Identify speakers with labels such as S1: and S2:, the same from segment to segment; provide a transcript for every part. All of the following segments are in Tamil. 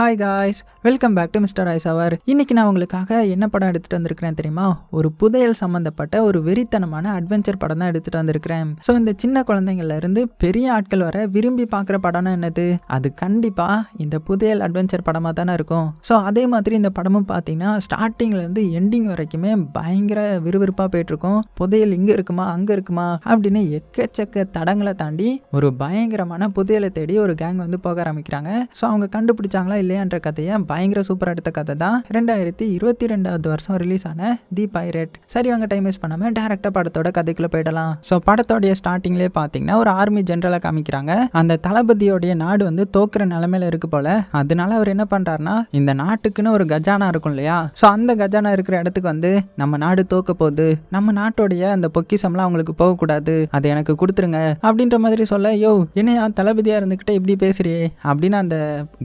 S1: Hi guys, welcome back to mister ice அவர் இன்னைக்கு நான் உங்களுக்காக என்ன படம் எடுத்துட்டு வந்திருக்கிறேன் தெரியுமா? ஒரு புதையல் சம்பந்தப்பட்ட ஒரு வெறித்தனமான அட்வென்ச்சர் படம் தான் எடுத்துட்டு வந்திருக்கிறேன். ஸோ இந்த சின்ன குழந்தைங்கள்ல இருந்து பெரிய ஆட்கள் வர விரும்பி பார்க்குற படம்னா என்னது? அது கண்டிப்பா இந்த புதையல் அட்வென்ச்சர் படமாக தானே இருக்கும். ஸோ அதே மாதிரி இந்த படமும் பார்த்தீங்கன்னா ஸ்டார்டிங்லேருந்து எண்டிங் வரைக்குமே பயங்கர விறுவிறுப்பாக போயிட்டு இருக்கும் புதையல் இங்கே இருக்குமா? அங்கே இருக்குமா? அப்படின்னு எக்கச்சக்க தடங்களை தாண்டி ஒரு பயங்கரமான புதையலை தேடி ஒரு கேங் வந்து போக ஆரம்பிக்கிறாங்க. ஸோ அவங்க கண்டுபிடிச்சாங்களா இல்லையான்ற கதையை பயங்கர சூப்பராக எடுத்த கதை தான். ரெண்டாயிரத்தி இருபத்தி ரெண்டாவது வருஷம் ரிலீஸ் ஆன தி பைரட் சரி அவங்க டைம் வேஸ்ட் பண்ணாமல் டேரக்டாக படத்தோட கதைக்குள்ளே போயிடலாம். ஸோ படத்தோடைய ஸ்டார்டிங்லேயே பார்த்தீங்கன்னா ஒரு ஆர்மி ஜென்ரலாக காமிக்கிறாங்க. அந்த தளபதியோடைய நாடு வந்து தோக்குற நிலமையில இருக்கு போல. அதனால அவர் என்ன பண்ணுறாருனா இந்த நாட்டுக்குன்னு ஒரு கஜானா இருக்கும் இல்லையா? ஸோ அந்த கஜானா இருக்கிற இடத்துக்கு வந்து நம்ம நாடு தோக்க போகுது. நம்ம நாட்டுடைய அந்த பொக்கிசம்லாம் அவங்களுக்கு போகக்கூடாது அதை எனக்கு கொடுத்துருங்க. அப்படின்ற மாதிரி சொல்ல யோ என்னையா தளபதியாக இருந்துக்கிட்டே இப்படி பேசுறியே? அப்படின்னு அந்த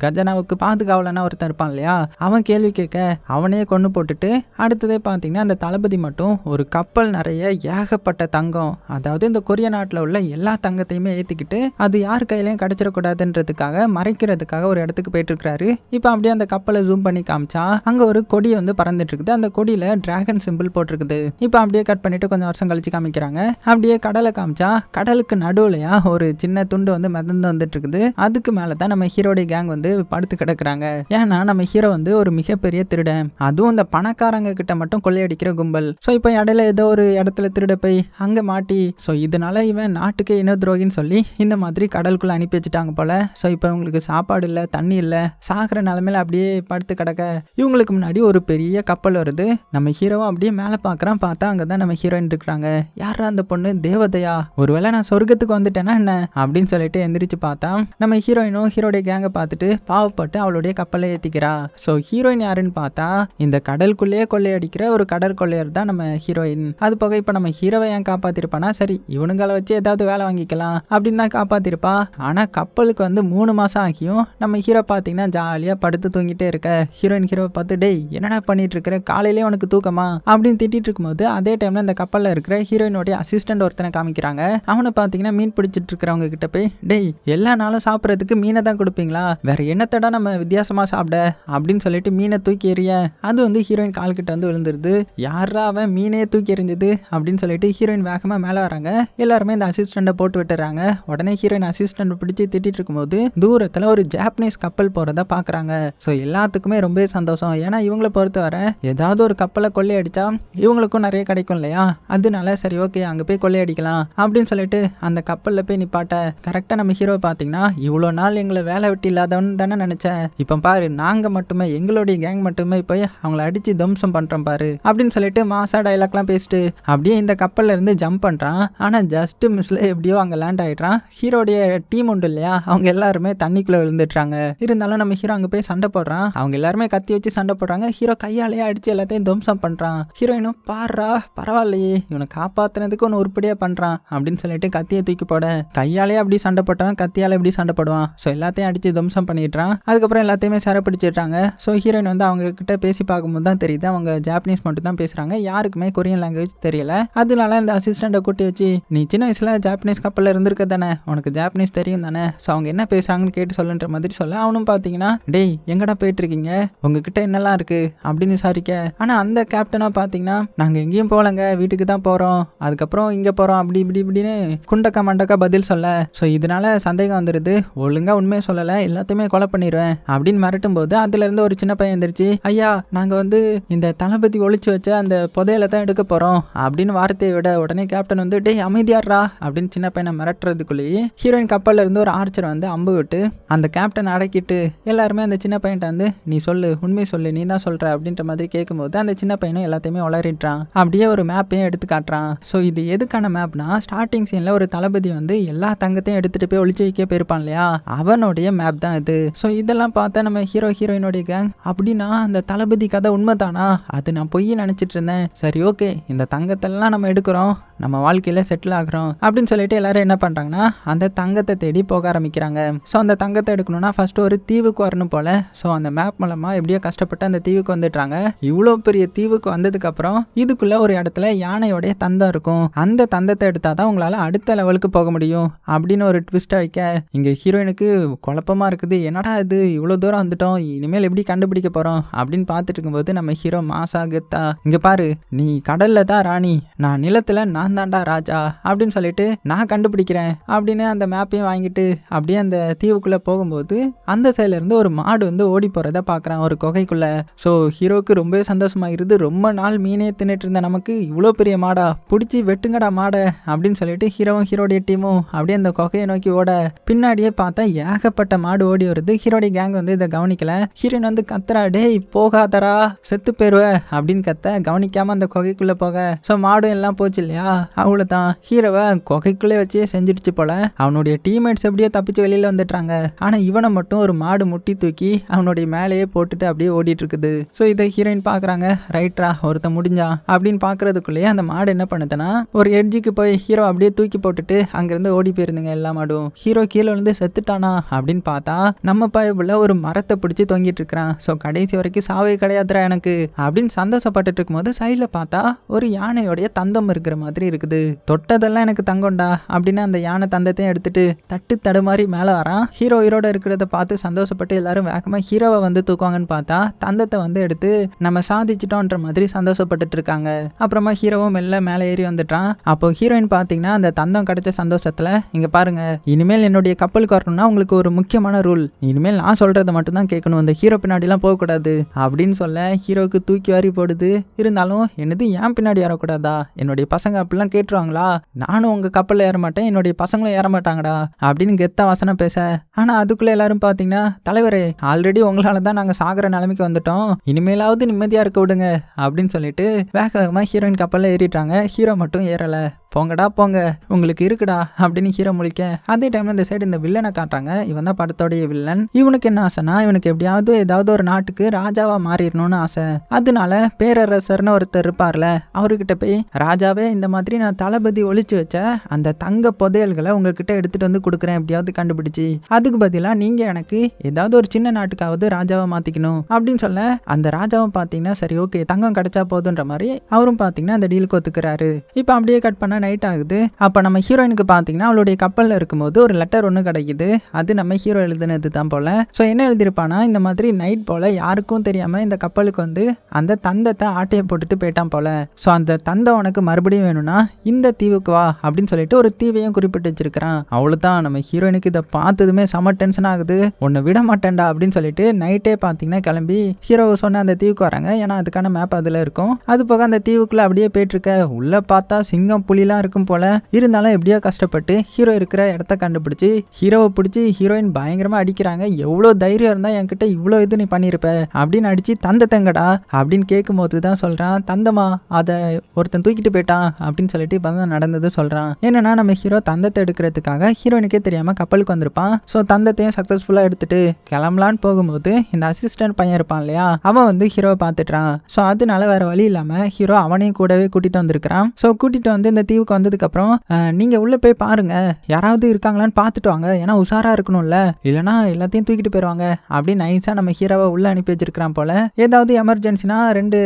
S1: கஜானாவுக்கு பாதுகாவலனா ஒருத்தர் இருப்பான் இல்லையா? அவன் கேள்வி கேட்க அவனையே கொண்டு போட்டுட்டு அடுத்ததே பார்த்தீங்கன்னா அந்த தளபதி மட்டும் ஒரு கப்பல் நிறைய ஏகப்பட்ட தங்கம் அதாவது இந்த கொரிய நாட்டில் உள்ள எல்லா தங்கத்தையுமே ஏற்றிக்கிட்டு அது யார் கையிலையும் கிடைச்சிடக்கூடாதுன்றதுக்காக மறைக்கிறதுக்காக ஒரு இடத்துக்கு போயிட்டு இருக்கிறாரு இப்போ அப்படியே அந்த கப்பலை ஜூம் பண்ணி காமிச்சா அங்கே ஒரு கொடி வந்து பறந்துட்டு இருக்குது அந்த கொடியில் டிராகன் சிம்பிள் போட்டிருக்குது. இப்போ அப்படியே கட் பண்ணிட்டு கொஞ்சம் வருஷம் கழிச்சு காமிக்கிறாங்க. அப்படியே கடலை காமிச்சா கடலுக்கு நடுவுலையா ஒரு சின்ன துண்டு வந்து மிதந்து வந்துட்டு இருக்குது அதுக்கு மேலே தான் நம்ம ஹீரோடைய கேங் வந்து படுத்து கிடக்குறாங்க. ஏன்னா நம்ம ஹீரோ வந்து ஒரு மிகப்பெரிய திருடன். அதுவும் இந்த பணக்காரங்க கிட்ட மட்டும் கொள்ளையடிக்கிற கும்பல். ஸோ இப்போ இடையில ஏதோ ஒரு இடத்துல திருட போய் அங்கே மாட்டி. ஸோ இதனால இவன் நாட்டுக்கு இன துரோகின்னு சொல்லி இந்த மாதிரி கடலுக்குள்ள அனுப்பி வச்சுட்டாங்க போல. ஸோ இப்போ இவங்களுக்கு சாப்பாடு இல்லை தண்ணி இல்லை. சாகிற நிலமையில அப்படியே படுத்து கிடக்க. இவங்களுக்கு முன்னாடி ஒரு பெரிய கப்பல் வருது. நம்ம ஹீரோவும் அப்படியே மேலே பார்க்குறான் பார்த்தா அங்கே தான் நம்ம ஹீரோயின் இருக்கிறாங்க. யாரா அந்த பொண்ணு? தேவதையா? ஒருவேளை நான் சொர்க்கத்துக்கு வந்துட்டேன்னா என்ன? அப்படின்னு சொல்லிட்டு எந்திரிச்சு பார்த்தா நம்ம ஹீரோயினும் ஹீரோடைய கேங்கை பார்த்துட்டு பாவப்பட்டு அவளுடைய கப்பலை ஏற்றிக்கிறா ஸோ ஹீரோயின் யாருன்னு பார்த்தா இந்த கடலுக்குள்ளேயே கொள்ளையடிக்கிற ஒரு கடற்கொள்ளையர் தான் நம்ம ஹீரோயின் அது போக இப்போ நம்ம ஹீரோவை ஏன் காப்பாத்திருப்பானா? சரி இவனுங்களை வச்சு ஏதாவது வேலை வாங்கிக்கலாம் அப்படின்னு தான் காப்பாத்திருப்பா. ஆனால் கப்பலுக்கு வந்து மூணு மாதம் ஆகியும் நம்ம ஹீரோ பார்த்தீங்கன்னா ஜாலியாக படுத்து தூங்கிட்டே இருக்க. ஹீரோயின் ஹீரோவை பார்த்து டேய் என்னடா பண்ணிட்டு இருக்கிற காலையிலே உனக்கு தூக்கமா? அப்படின்னு திட்டிட்டு இருக்கும்போது அதே டைம்ல இந்த கப்பலில் இருக்கிற ஹீரோயினோடைய அசிஸ்டன்ட் ஒருத்தனை காமிக்கிறாங்க. அவனை பார்த்தீங்கன்னா மீன் பிடிச்சிட்டு இருக்கிறவங்க கிட்ட போய் டேய் எல்லா நாளும் சாப்பிட்றதுக்கு மீனை தான் கொடுப்பீங்களா? வேற என்னத்தடா நம்ம வித்தியாசமாக சாப்பிட? அப்படின்னு சொல்லிட்டு மீனை தூக்கி எறிய அது வந்து ஹீரோயின் கால்கிட்ட வந்து விழுந்துருது. யாரா அவன் மீனே தூக்கி எறிஞ்சது? அப்படின்னு சொல்லிட்டு ஹீரோயின் வேகமாக மேலே வராங்க. எல்லாருமே இந்த அசிஸ்டண்ட்டை போட்டு விட்டுறாங்க. உடனே ஹீரோயின் அசிஸ்டண்ட் பிடிச்சி திட்டிட்டு இருக்கும்போது தூரத்தில் ஒரு ஜாப்பனீஸ் கப்பல் போகிறத பார்க்குறாங்க ஸோ எல்லாத்துக்குமே ரொம்ப சந்தோஷம். ஏன்னா இவங்கள பொறுத்தவரை ஏதாவது ஒரு கப்பலை கொள்ளையடிச்சா இவங்களுக்கும் நிறைய கிடைக்கும் இல்லையா? அதனால சரி ஓகே அங்கே போய் கொள்ளையடிக்கலாம். அப்படின்னு சொல்லிட்டு அந்த கப்பலில் போய் நிப்பாட்ட கரெக்டாக நம்ம ஹீரோ பார்த்தீங்கன்னா இவ்வளோ நாள் எங்களை வேலை வெட்டி இல்லாதவன் தானே நினச்சேன் இப்போ பாரு நான் நாங்கள் மட்டுமே எங்களுடைய கேங் மட்டுமே போய் அவங்கள அடித்து தம்சம் பண்ணுறோம் பாரு அப்படின்னு சொல்லிட்டு மாசா டைலாக்லாம் பேசிட்டு அப்படியே இந்த கப்பல்ல இருந்து ஜம்ப் பண்ணுறான் ஆனால் ஜஸ்ட் மிஸ்ல எப்படியோ அங்கே லேண்ட் ஆகிடுறான் ஹீரோடைய டீம் உண்டு இல்லையா அவங்க எல்லாருமே தண்ணிக்குள்ளே விழுந்துட்டுறாங்க இருந்தாலும் நம்ம ஹீரோ அங்கே போய் சண்டை போடுறான். அவங்க எல்லாருமே கத்தி வச்சு சண்டை போடுறாங்க. ஹீரோ கையாலேயே அடித்து எல்லாத்தையும் துவம்சம் பண்ணுறான் ஹீரோயினும் பாடுறா பரவாயில்லையே இவனை காப்பாற்றுனதுக்கு ஒன்று உருப்படியாக பண்ணுறான் அப்படின்னு சொல்லிட்டு கத்தியை தூக்கி போட கையாலே அப்படி சண்டை போட்டவன் கத்தியால் எப்படி சண்டை போடுவான். ஸோ எல்லாத்தையும் அடித்து துவம்சம் பண்ணிடுறான். அதுக்கப்புறம் எல்லாத்தையுமே சிற பிடிச்சிடுறாங்க ஸோ ஹீரோயின் வந்து அவங்க கிட்ட பேசி பார்க்கும்போது தான் தெரியுது. அவங்க ஜாப்பனீஸ் மட்டும் தான் பேசுகிறாங்க யாருக்குமே கொரியன் லாங்குவேஜ் தெரியல. அதனால இந்த அசிஸ்டண்ட்டை கூட்டி வச்சு நீ சின்ன வயசில் ஜாப்பனீஸ் கப்பலில் இருந்திருக்க தானே? உனக்கு ஜாப்பனீஸ் தெரியும் தானே? ஸோ அவங்க என்ன பேசுகிறாங்கன்னு கேட்டு சொல்லுன்ற மாதிரி சொல்ல அவனும் பார்த்தீங்கன்னா டேய் எங்கடா போயிட்டுருக்கீங்க? உங்ககிட்ட என்னெல்லாம் இருக்குது அப்படின்னு விசாரிக்க. ஆனால் அந்த கேப்டனாக பார்த்தீங்கன்னா நாங்கள் எங்கேயும் போகலங்க. வீட்டுக்கு தான் போகிறோம் அதுக்கப்புறம் இங்கே போகிறோம் அப்படி இப்படி இப்படின்னு குண்டக்கா மண்டக்கா பதில் சொல்ல. ஸோ இதனால சந்தேகம் வந்துடுது ஒழுங்காக உண்மையை சொல்லலை. எல்லாத்தையுமே கொலை பண்ணிடுவேன் அப்படின்னு மிரட்டும் போது அதுலேருந்து ஒரு சின்ன பையன் எந்திரிச்சு ஐயா நாங்கள் வந்து இந்த தளபதி ஒழிச்சு வச்ச அந்த புதையில தான் எடுக்க போகிறோம் அப்படின்னு வார்த்தையை விட உடனே கேப்டன் வந்து டேய் அமைதியாடுறா அப்படின்னு சின்ன பையனை மிரட்டுறதுக்குள்ளேயே ஹீரோயின் கப்பல்ல இருந்து ஒரு ஆர்ச்சர் வந்து அம்பு விட்டு அந்த கேப்டன் அடக்கிட்டு எல்லாருமே அந்த சின்ன பையன்ட்ட வந்து நீ சொல்லு உண்மை சொல்லு நீ தான் சொல்ற அப்படின்ற மாதிரி கேட்கும்போது அந்த சின்ன பையனும் எல்லாத்தையுமே உளறிடுறான். அப்படியே ஒரு மேப்பையும் எடுத்து காட்டுறான். ஸோ இது எதுக்கான மேப்னா ஸ்டார்டிங் சீன்ல ஒரு தளபதி வந்து எல்லா தங்கத்தையும் எடுத்துட்டு போய் ஒழிச்சு வைக்க போயிருப்பான் இல்லையா? அவனுடைய மேப் தான் இது. ஸோ இதெல்லாம் பார்த்தா நம்ம ஹீரோ ஹீரோயினுடைய கேங் அப்படின்னா அந்த தளபதி கதை உண்மைதானா? அது நான் பொய் நினச்சிட்டு இருந்தேன். சரி ஓகே இந்த தங்கத்தெல்லாம் நம்ம எடுக்கிறோம். நம்ம வாழ்க்கையில் செட்டில் ஆகுறோம். அப்படின்னு சொல்லிட்டு எல்லாரும் என்ன பண்ணுறாங்கன்னா அந்த தங்கத்தை தேடி போக ஆரம்பிக்கிறாங்க. ஸோ அந்த தங்கத்தை எடுக்கணும்னா ஃபர்ஸ்ட் ஒரு தீவுக்கு வரணும் போல. ஸோ அந்த மேப் மூலமாக எப்படியோ கஷ்டப்பட்டு அந்த தீவுக்கு வந்துடுறாங்க. இவ்வளோ பெரிய தீவுக்கு வந்ததுக்கப்புறம் இதுக்குள்ள ஒரு இடத்துல யானையோடைய தந்தம் இருக்கும். அந்த தந்தத்தை எடுத்தால் தான் உங்களால் அடுத்த லெவலுக்கு போக முடியும். அப்படின்னு ஒரு ட்விஸ்ட்டை வைக்க இங்கே ஹீரோயினுக்கு குழப்பமா இருக்குது. என்னடா இது? இவ்வளோ தூரம் வந்துட்டோம். இனிமேல் எப்படி கண்டுபிடிக்க போகிறோம் அப்படின்னு பார்த்துட்டு இருக்கும்போது நம்ம ஹீரோ மாசா கெத்தா இங்கே பாரு நீ கடலில் தான் ராணி நான் நிலத்தில் நான் தாண்டா ராஜா அப்படின்னு சொல்லிட்டு நான் கண்டுபிடிக்கிறேன் அப்படின்னு அந்த மேப்பையும் வாங்கிட்டு அப்படியே அந்த தீவுக்குள்ளே போகும்போது அந்த சைடுல இருந்து ஒரு மாடு வந்து ஓடி போகிறத பார்க்குறான் ஒரு கொகைக்குள்ளே. ஸோ ஹீரோவுக்கு ரொம்பவே சந்தோஷமாயிருது ரொம்ப நாள் மீனே தின்னுட்டு இருந்த நமக்கு இவ்வளோ பெரிய மாடா பிடிச்சி வெட்டுங்கடா மாடை அப்படின்னு சொல்லிட்டு ஹீரோவும் ஹீரோடைய டீமும் அப்படியே அந்த கொகையை நோக்கி ஓட பின்னாடியே பார்த்தா ஏகப்பட்ட மாடு ஓடி வருது. ஹீரோடைய கேங் வந்து இதை கவனிக்கல. ஹீரோயின் வந்து கத்துறா டேய் போகாதரா செத்து போயிருவ அப்படின்னு கத்த கவனிக்காம அந்த குகைக்குள்ள போக. ஸோ மாடும் எல்லாம் போச்சு இல்லையா? அவ்வளோதான் ஹீரோவை குகைக்குள்ளே வச்சே செஞ்சிடுச்சு போல. அவனுடைய டீம்மேட்ஸ் எப்படியோ தப்பிச்சு வெளியில வந்துட்டாங்க ஆனா இவனை மட்டும் ஒரு மாடு முட்டி தூக்கி அவனுடைய மேலேயே போட்டுட்டு அப்படியே ஓடிட்டு இருக்குது ஸோ இதை ஹீரோயின் பார்க்குறாங்க ரைட்ரா ஒருத்த முடிஞ்சா? அப்படின்னு பார்க்கறதுக்குள்ளேயே அந்த மாடு என்ன பண்ணுதுன்னா ஒரு எட்ஜுக்கு போய் ஹீரோ அப்படியே தூக்கி போட்டுட்டு அங்கேருந்து ஓடி போயிருந்துங்க எல்லா மாடும். ஹீரோ கீழே விழுந்து செத்துட்டானா அப்படின்னு பார்த்தா நம்ம பயபுள்ள ஒரு மரத்தை பிடிச்சி தொங்கிட்டு இருக்கிறான் ஸோ கடைசி வரைக்கும் சாவே கிடையாதுரா எனக்கு அப்படின்னு சந்தோஷப்பட்டுட்டு இருக்கும்போது சைடில் பார்த்தா ஒரு யானையோடைய தந்தம் இருக்கிற மாதிரி இருக்குது. தொட்டதெல்லாம் எனக்கு தங்கம்டா அப்படின்னு அந்த யானை தந்தத்தையும் எடுத்துட்டு தட்டு தடுமாறி மேலே வரான். ஹீரோ ஹீரோட இருக்கிறத பார்த்து சந்தோஷப்பட்டு எல்லாரும் வேகமாக ஹீரோவை வந்து தூக்குவாங்கன்னு பார்த்தா தந்தத்தை வந்து எடுத்து நம்ம சாதிச்சிட்டோன்ற மாதிரி சந்தோஷப்பட்டுட்டு இருக்காங்க. அப்புறமா ஹீரோவும் மெல்ல மேலே ஏறி வந்துட்டான். அப்போ ஹீரோயின் பார்த்தீங்கன்னா அந்த தந்தம் கிடைச்ச சந்தோஷத்தில் இங்கே பாருங்க இனிமேல் என்னுடைய கப்பலுக்கு வரணும்னா உங்களுக்கு ஒரு முக்கியமான ரூல் இனிமேல் நான் சொல்கிறத மட்டும்தான் கேட்கணும். நான் அந்த ஹீரோ பின்னாடிலாம் போகக்கூடாது அப்படின்னு சொல்ல ஹீரோவுக்கு தூக்கி வாரி போடுது. இருந்தாலும் என்னது ஏன் பின்னாடி ஏறக்கூடாதா? என்னுடைய பசங்க அப்படிலாம் கேட்டுருவாங்களா? நானும் உங்கள் கப்பலில் ஏற மாட்டேன் என்னுடைய பசங்களும் ஏற மாட்டாங்கடா அப்படின்னு கெத்தா வசனம் பேச. ஆனால் அதுக்குள்ளே எல்லாரும் பார்த்தீங்கன்னா தலைவரே ஆல்ரெடி உங்களால தான் நாங்கள் சாகிற நிலைமைக்கு வந்துட்டோம். இனிமேலாவது நிம்மதியாக இருக்க விடுங்க அப்படின்னு சொல்லிட்டு வேக வேகமாக ஹீரோயின் கப்பலில் ஏறிட்டாங்க ஹீரோ மட்டும் ஏறலை. போங்கடா போங்க. உங்களுக்கு இருக்குடா அப்படின்னு ஹீரோ முழிக்க. அதே டைமில் இந்த சைடு இந்த வில்லனை காட்டுறாங்க. இவன் தான் படத்தோடைய வில்லன் இவனுக்கு என்ன ஆசைனா இவனுக்கு எப்படி எப்படியாவது ஏதாவது ஒரு நாட்டுக்கு ராஜாவா மாறிடணும்னு ஆசை. அதனால பேரரசர்னு ஒருத்தர் இருப்பார்ல அவர்கிட்ட போய் ராஜாவே இந்த மாதிரி நான் தளபதி ஒழிச்சு வச்ச அந்த தங்க புதையல்களை உங்ககிட்ட எடுத்துட்டு வந்து கொடுக்குறேன் எப்படியாவது கண்டுபிடிச்சு. அதுக்கு பதிலாக நீங்க எனக்கு ஏதாவது ஒரு சின்ன நாட்டுக்காவது ராஜாவை மாத்திக்கணும். அப்படின்னு சொல்ல அந்த ராஜாவும் பார்த்தீங்கன்னா சரி ஓகே தங்கம் கிடைச்சா போதுன்ற மாதிரி அவரும் பார்த்தீங்கன்னா அந்த டீலுக்கு ஒத்துக்கிறாரு. இப்போ அப்படியே கட் பண்ண நைட் ஆகுது. அப்போ நம்ம ஹீரோயினுக்கு பார்த்தீங்கன்னா அவளுடைய கப்பலில் இருக்கும்போது ஒரு லெட்டர் ஒன்று கிடைக்குது. அது நம்ம ஹீரோ எழுதுனது தான் போல. ஸோ என்ன எழுதியிருப்பானா இந்த இந்த மாதிரி நைட் போல யாருக்கும் தெரியாமல் இந்த கப்பலுக்கு வந்து அந்த தந்தத்தை ஆட்டையை போட்டுட்டு போயிட்டான் போல. ஸோ அந்த தந்தை உனக்கு மறுபடியும் வேணும்னா இந்த தீவுக்கு வா அப்படின்னு சொல்லிட்டு ஒரு தீவையும் குறிப்பிட்டு வச்சிருக்கிறான். அவ்வளோதான் நம்ம ஹீரோயினுக்கு இதை பார்த்ததுமே செம டென்ஷன் ஆகுது. உன்னை விட மாட்டேன்டா அப்படின்னு சொல்லிட்டு நைட்டே பார்த்தீங்கன்னா கிளம்பி ஹீரோ சொன்ன அந்த தீவுக்கு வராங்க. ஏன்னா அதுக்கான மேப் அதில் இருக்கும். அது போக அந்த தீவுக்குள்ள அப்படியே போயிட்டு இருக்க உள்ள பார்த்தா சிங்கம் புலிலாம் இருக்கும் போல. இருந்தாலும் எப்படியோ கஷ்டப்பட்டு ஹீரோ இருக்கிற இடத்த கண்டுபிடிச்சி ஹீரோவை பிடிச்சி ஹீரோயின் பயங்கரமாக அடிக்கிறாங்க. எவ்வளோ தைரியம் இருந்தால் என்கிட்ட இவ்வளோ இது நீ பண்ணியிருப்ப அப்படின்னு அடித்து தந்த தங்கடா அப்படின்னு கேட்கும்போது தான் சொல்கிறான் தந்தமா அதை ஒருத்தன் தூக்கிட்டு போயிட்டான் அப்படின்னு சொல்லிட்டு இப்போ தான் நடந்தது சொல்கிறான் என்னன்னா நம்ம ஹீரோ தந்தத்தை எடுக்கிறதுக்காக ஹீரோயினுக்கே தெரியாமல் கப்பலுக்கு வந்திருப்பான். ஸோ தந்தத்தையும் சக்ஸஸ்ஃபுல்லாக எடுத்துட்டு கிளம்பலான்னு போகும்போது இந்த அசிஸ்டன்ட் பையன் இருப்பான் இல்லையா அவன் வந்து ஹீரோவை பார்த்துட்டான் ஸோ அதனால வேறு வழி இல்லாமல் ஹீரோ அவனையும் கூடவே கூட்டிகிட்டு வந்திருக்கிறான். ஸோ கூட்டிகிட்டு வந்து இந்த தீவுக்கு வந்ததுக்கப்புறம் நீங்கள் உள்ளே போய் பாருங்க யாராவது இருக்காங்களான்னு பார்த்துட்டு வாங்க ஏன்னா உஷாராக இருக்கணும்ல இல்லைனா எல்லாத்தையும் தூக்கிட்டு போயிடுவாங்க அப்படின்னு நைஸாக நம்ம ஹீரோவை உள்ளே அனுப்பி வச்சிருக்கிறான் போல. ஏதாவது எமர்ஜென்சினா ரெண்டு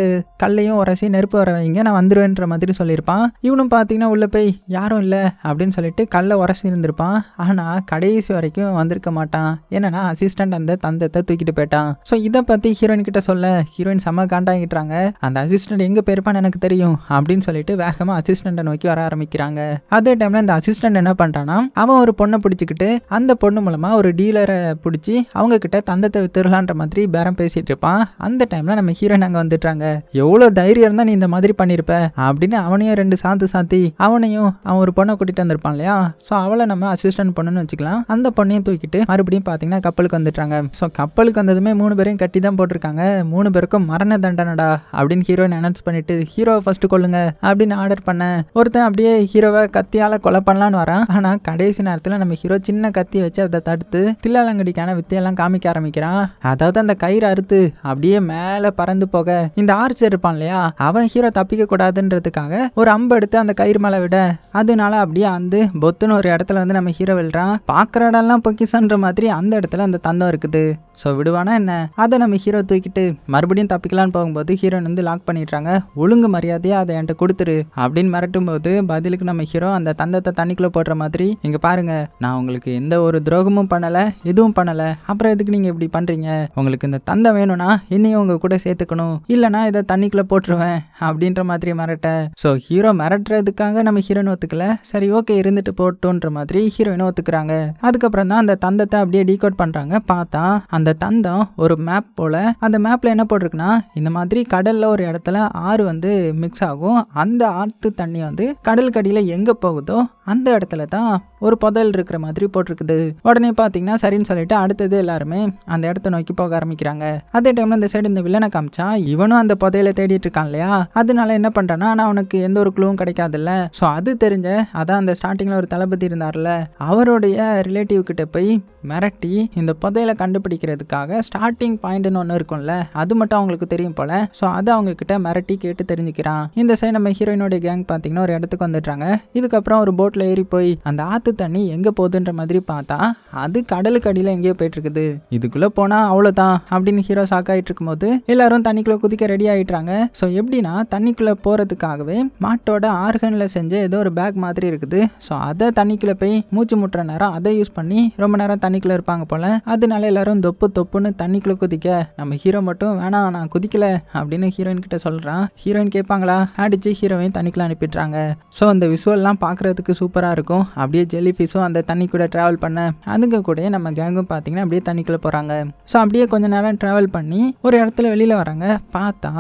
S1: கல்லையும் உரசி நெருப்பு வர வைங்க நான் வந்துருவேன்ற மாதிரி சொல்லியிருப்பான். இவனும் பார்த்தீங்கன்னா உள்ளே போய் யாரும் இல்லை அப்படின்னு சொல்லிட்டு கல்லை உரசி இருந்திருப்பான். ஆனால் கடைசி வரைக்கும் வந்திருக்க மாட்டான். என்னன்னா அசிஸ்டண்ட் அந்த தந்தத்தை தூக்கிட்டு போயிட்டான். ஸோ இதை பற்றி ஹீரோயின் கிட்ட சொல்ல ஹீரோயின் செம்ம காண்டாங்கிட்டாங்க அந்த அசிஸ்டன்ட் எங்கே போயிருப்பான்னு எனக்கு தெரியும் அப்படின்னு சொல்லிட்டு வேகமாக அசிஸ்டண்ட்டை நோக்கி வர ஆரம்பிக்கிறாங்க. அதே டைமில் இந்த அசிஸ்டன்ட் என்ன பண்ணுறான்னா அவன் ஒரு பொண்ணை பிடிச்சிக்கிட்டு அந்த பொண்ணு மூலமாக ஒரு டீலரை பிடிச்சி அவங்க கிட்ட தந்தத்தை திருளான்ற மாதிரி பேரம் பேசிட்டு இருப்பான். அந்த டைமில் நம்ம ஹீரோயின் அங்கே வந்துட்டாங்க எவ்வளோ தைரியம் இருந்தால் நீ இந்த மாதிரி பண்ணியிருப்ப அப்படின்னு அவனையும் ரெண்டு சாத்து சாத்தி அவனையும் அவன் ஒரு பொண்ணை கூட்டிட்டு வந்திருப்பான் இல்லையா? ஸோ அவளை நம்ம அசிஸ்டன்ட் பொண்ணுன்னு வச்சுக்கலாம். அந்த பொண்ணையும் தூக்கிட்டு மறுபடியும் பார்த்தீங்கன்னா கப்பலுக்கு வந்துட்டாங்க ஸோ கப்பலுக்கு வந்ததுமே மூணு பேரையும் கட்டி தான் போட்டிருக்காங்க. மூணு பேருக்கும் மரண தண்டனடா அப்படின்னு ஹீரோயின் அனௌன்ஸ் பண்ணிட்டு ஹீரோவை ஃபர்ஸ்ட் கொள்ளுங்க அப்படின்னு ஆர்டர் பண்ண ஒருத்தன் அப்படியே ஹீரோவை கத்தியால கொலை பண்ணலான்னு வரான். ஆனால் கடைசி நேரத்தில் நம்ம ஹீரோ சின்ன கத்தி வச்சு அதை தடுத்து தில்லாலங்கடிக்கான வித்தையெல்லாம் காமிக்க ஆரம்பிக்கிறான். அதாவது அந்த கயிறு அறுத்து அப்படியே மேலே பறந்து போக இந்த ஆர்ச்சர் இருப்பான் இல்லையா? அவன் ஹீரோ தப்பிக்க கூடாதுன்றதுக்காக ஒரு அம்பு எடுத்து அந்த கயிறு மேலே விட அதனால அப்படியே வந்து பொத்துன்னு ஒரு இடத்துல வந்து நம்ம ஹீரோ விழுறான் பார்க்குற இடம்லாம் பொக்கிசன்ற மாதிரி அந்த இடத்துல அந்த தந்தம் இருக்குது. ஸோ விடுவானா என்ன? அதை நம்ம ஹீரோ தூக்கிட்டு மறுபடியும் தப்பிக்கலான்னு போகும்போது ஹீரோன் வந்து லாக் பண்ணிடுறாங்க. ஒழுங்கு மரியாதையாக அதை என்கிட்ட கொடுத்துரு அப்படின்னு மிரட்டும் போது பதிலுக்கு நம்ம ஹீரோ அந்த தந்தத்தை தண்ணிக்குள்ளே போடுற மாதிரி இங்கே பாருங்க நான் உங்களுக்கு எந்த ஒரு துரோகமும் பண்ணலை எதுவும் பண்ணலை. அப்புறம் எதுக்கு நீங்கள் இப்படி பண்ணுறீங்க உங்களுக்கு இந்த தந்தம் வேணும்னா என்னையும் உங்கள் கூட சேர்த்துக்கணும். இல்லைனா இதை தண்ணிக்குள்ளே போட்டுருவேன். அப்படின்ற மாதிரி மிரட்ட. ஸோ ஹீரோ மிரட்டுறதுக்காக நம்ம ஹீரோயின் ஒத்துக்கல. சரி ஓகே இருந்துட்டு போட்டோன்ற மாதிரி ஹீரோயினை ஒத்துக்கிறாங்க. அதுக்கப்புறம் தான் அந்த தந்தத்தை அப்படியே டீகோட் பண்ணுறாங்க பார்த்தா அந்த தந்தம் ஒரு மேப் போல் அந்த மேப்பில் என்ன போட்டிருக்குன்னா இந்த மாதிரி கடலில் ஒரு இடத்துல ஆறு வந்து மிக்ஸ் ஆகும். அந்த ஆற்று தண்ணி வந்து கடல் கடியில் எங்கே போகுதோ அந்த இடத்துல தான் ஒரு புதல் இருக்கிற மாதிரி போட்டிருக்குது. உடனே பார்த்தீங்கன்னா சரின்னு சொல்லிட்டு அடுத்தது எல்லாருமே அந்த இடத்த நோக்கி போக ஆரம்பிக்கிறாங்க. அதே டைமில் இந்த சைடு இந்த வில்லனை காமிச்சா இவனும் அந்த புதையில தேடிட்டு இருக்கான் இல்லையா? அதனால என்ன பண்ணுறான்னா ஆனால் அவனுக்கு எந்த ஒரு க்ளூவும் கிடைக்காதுல்ல. ஸோ அது தெரிஞ்ச அதான் அந்த ஸ்டார்டிங்கில் ஒரு தளபதி இருந்தார்ல அவருடைய ரிலேட்டிவ் கிட்ட போய் மிரட்டி இந்த புதையில கண்டுபிடிக்கிறதுக்காக ஸ்டார்டிங் பாயிண்ட்னு ஒன்று இருக்கும்ல அது மட்டும் அவங்களுக்கு தெரியும் போல. ஸோ அதை அவங்க கிட்ட மிரட்டி கேட்டு தெரிஞ்சுக்கிறான். இந்த சைடு நம்ம ஹீரோயினுடைய கேங் பார்த்தீங்கன்னா ஒரு இடத்துக்கு வந்துடுறாங்க. இதுக்கப்புறம் ஒரு போட்டில் ஏறி போய் அந்த ஆற்று தண்ணி எங்கே போகுதுன்ற மாதிரி பார்த்தா அது கடலுக்கு அடியில் எங்கேயோ போயிட்டு இருக்குது இதுக்குள்ளே போனால் அவ்வளோதான் அப்படின்னு ஹீரோ ஷாக் ஆகிட்டு இருக்கும்போது எல்லாரும் தண்ணிக்குள்ளே குதிக்க ரெடி ஆகிட்டுறாங்க ஸோ எப்படின்னா தண்ணிக்குள்ளே போகிறதுக்காகவே மாட்டோட ஆர்கனில் செஞ்ச ஏதோ ஒரு பேக் மாதிரி இருக்குது. ஸோ அதை தண்ணிக்குள்ளே போய் மூச்சு முட்டுற நேரம் அதை யூஸ் பண்ணி ரொம்ப நேரம் தண்ணிக்குள்ளே இருப்பாங்க போல. அதனால எல்லாரும் தொப்பு தொப்புன்னு தண்ணிக்குள்ளே குதிக்க நம்ம ஹீரோ மட்டும் வேணாம் நான் குதிக்கல அப்படின்னு ஹீரோயின் கிட்ட சொல்கிறான் ஹீரோயின் கேட்பாங்களா அடிச்சு ஹீரோவையும் தண்ணிக்குள்ள அனுப்பிடுறாங்க. ஸோ அந்த விஷுவல்லாம் பார்க்குறதுக்கு சூப்பராக இருக்கும். அப்படியே ஜெல்லி ஃபிஷும் அந்த தண்ணி கூட ட்ராவல் பண்ண அதுங்க கூட நம்ம கேங்கும் பார்த்தீங்கன்னா அப்படியே தண்ணிக்குள்ளே போகிறாங்க ஸோ அப்படியே கொஞ்ச நேரம் ட்ராவல் பண்ணி ஒரு இடத்துல வெளியில் வராங்க. பார்த்தா